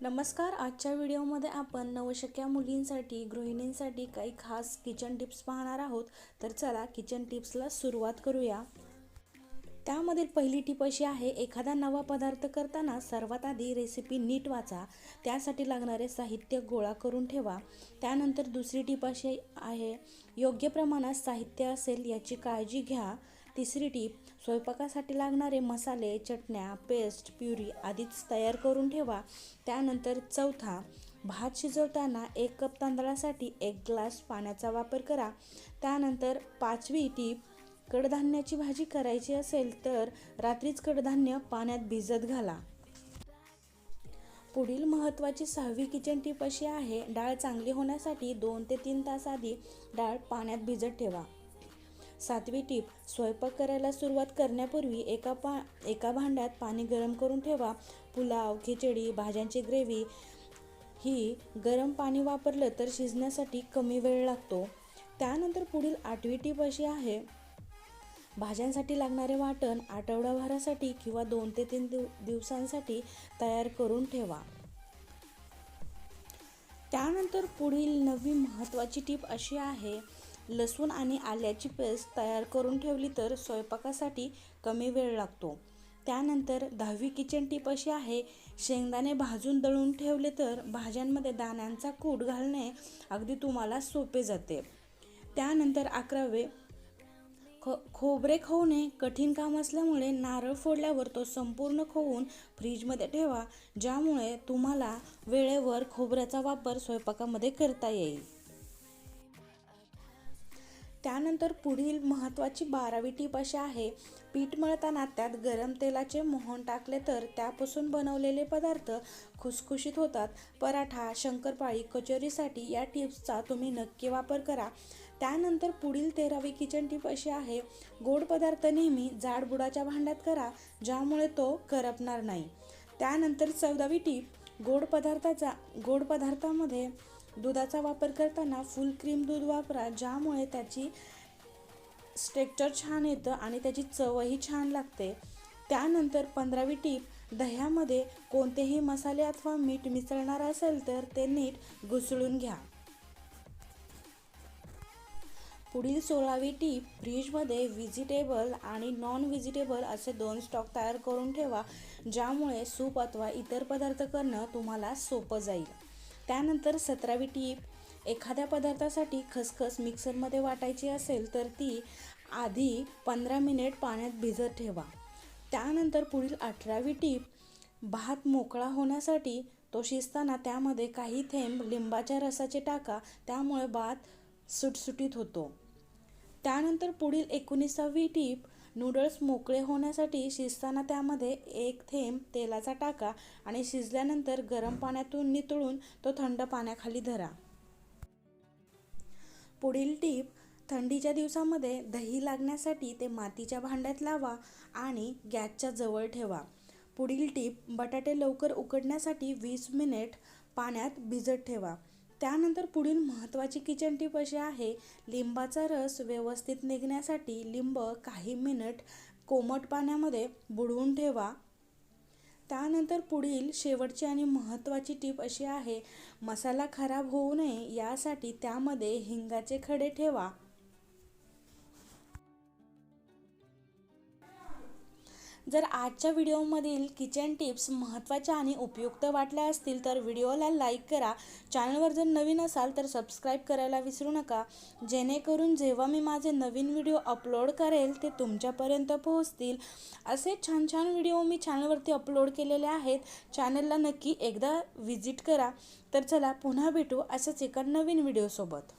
नमस्कार आजच्या व्हिडिओमध्ये आपण नवशक्या मुलींसाठी गृहिणींसाठी काही खास किचन टिप्स पाहणार आहोत. तर चला किचन टिप्सला सुरुवात करूया. त्यामधील पहिली टीप अशी आहे एखादा नवा पदार्थ करताना सर्वात आधी रेसिपी नीट वाचा. त्यासाठी लागणारे साहित्य गोळा करून ठेवा. त्यानंतर दुसरी टीप अशी आहे योग्य प्रमाणात साहित्य असेल याची काळजी घ्या. तिसरी टीप स्वयंपाकासाठी लागणारे मसाले चटण्या पेस्ट प्युरी आधीच तयार करून ठेवा. त्यानंतर चौथा भात शिजवताना एक कप तांदळासाठी एक ग्लास पाण्याचा वापर करा. त्यानंतर पाचवी टीप कडधान्याची भाजी करायची असेल तर रात्रीच कडधान्य पाण्यात भिजत घाला. पुढील महत्त्वाची सहावी किचन टीप अशी आहे डाळ चांगली होण्यासाठी दोन ते तीन तास आधी डाळ पाण्यात भिजत ठेवा. सातवी टीप स्वयंपाक करायला सुरुवात करण्यापूर्वी एका पा एका भांड्यात पाणी गरम करून ठेवा. पुलाव खिचडी भाज्यांची ग्रेव्ही ही गरम पाणी वापरलं तर शिजण्यासाठी कमी वेळ लागतो. त्यानंतर पुढील आठवी टीप अशी आहे भाज्यांसाठी लागणारे वाटण आठवडाभरासाठी किंवा दोन ते तीन दिव दिवसांसाठी तयार करून ठेवा. त्यानंतर पुढील नवी महत्त्वाची टीप अशी आहे लसूण आणि आल्याची पेस्ट तयार करून ठेवली तर स्वयंपाकासाठी कमी वेळ लागतो. त्यानंतर दहावी किचन टीप अशी आहे शेंगदाणे भाजून दळून ठेवले तर भाज्यांमध्ये दाण्यांचा कूट घालणे अगदी तुम्हाला सोपे जाते. त्यानंतर अकरावे ख खोबरे खवणे कठीण काम असल्यामुळे नारळ फोडल्यावर तो संपूर्ण खवून फ्रीजमध्ये ठेवा ज्यामुळे तुम्हाला वेळेवर खोबऱ्याचा वापर स्वयंपाकामध्ये करता येईल. त्यानंतर पुढील महत्त्वाची बारावी टीप अशी आहे पीठ मळताना त्यात गरम तेलाचे मोहन टाकले तर त्यापासून बनवलेले पदार्थ खुसखुशीत होतात. पराठा शंकरपाळी कचोरीसाठी या टिप्सचा तुम्ही नक्की वापर करा. त्यानंतर पुढील तेरावी किचन टीप अशी आहे गोड पदार्थ नेहमी जाडबुडाच्या भांड्यात करा ज्यामुळे तो करपणार नाही. त्यानंतर चौदावी टीप गोड पदार्थाचा गोड पदार्थामध्ये दुधाचा वापर करताना फुल क्रीम दूध वापरा ज्यामुळे त्याची स्ट्रेक्चर छान येतं आणि त्याची चवही छान लागते. त्यानंतर पंधरावी टीप दह्यामध्ये कोणतेही मसाले अथवा मीठ मिसळणार असेल तर ते नीट घुसळून घ्या. पुढील सोळावी टीप फ्रीजमध्ये व्हिजिटेबल आणि नॉन व्हिजिटेबल असे दोन स्टॉक तयार करून ठेवा ज्यामुळे सूप अथवा इतर पदार्थ करणं तुम्हाला सोपं जाईल. त्यानंतर सतरावी टीप. एखाद्या पदार्थासाठी खसखस मिक्सरमध्ये वाटायची असेल तर ती आधी पंधरा मिनिट पाण्यात भिजत ठेवा. त्यानंतर पुढील अठरावी टीप भात मोकळा होण्यासाठी तो शिजताना त्यामध्ये काही थेंब लिंबाच्या रसाचे टाका त्यामुळे भात सुटसुटीत होतो. त्यानंतर पुढील एकोणीसावी टीप नूडल्स मोकळे होण्यासाठी शिजताना त्यामध्ये एक थेंब तेलाचा टाका आणि शिजल्यानंतर गरम पाण्यातून नितळून तो थंड पाण्याखाली धरा. पुढील टीप थंडीच्या दिवसामध्ये दही लागण्यासाठी ते मातीच्या भांड्यात लावा आणि गॅसच्या जवळ ठेवा. पुढील टीप बटाटे लवकर उकडण्यासाठी वीस मिनिट पाण्यात भिजत ठेवा. त्यानंतर पुढील महत्त्वाची किचन टीप अशी आहे लिंबाचा रस व्यवस्थित निघण्यासाठी लिंब काही मिनिट कोमट पाण्यामध्ये बुडवून ठेवा. त्यानंतर पुढील शेवटची आणि महत्त्वाची टीप अशी आहे मसाला खराब होऊ नये यासाठी त्यामध्ये हिंगाचे खडे ठेवा. जर आजच्या व्हिडिओमधील किचन टिप्स महत्त्वाच्या आणि उपयुक्त वाटल्या असतील तर व्हिडिओला लाईक करा. चॅनलवर जर नवीन असाल तर सबस्क्राईब करायला विसरू नका. जेणेकरून जेव्हा मी माझे नवीन व्हिडिओ अपलोड करेल ते तुमच्यापर्यंत पोहोचतील. असे छान छान व्हिडिओ मी चॅनलवरती अपलोड केलेले आहेत. चॅनलला नक्की एकदा व्हिजिट करा. तर चला पुन्हा भेटू असंच एका नवीन व्हिडिओसोबत.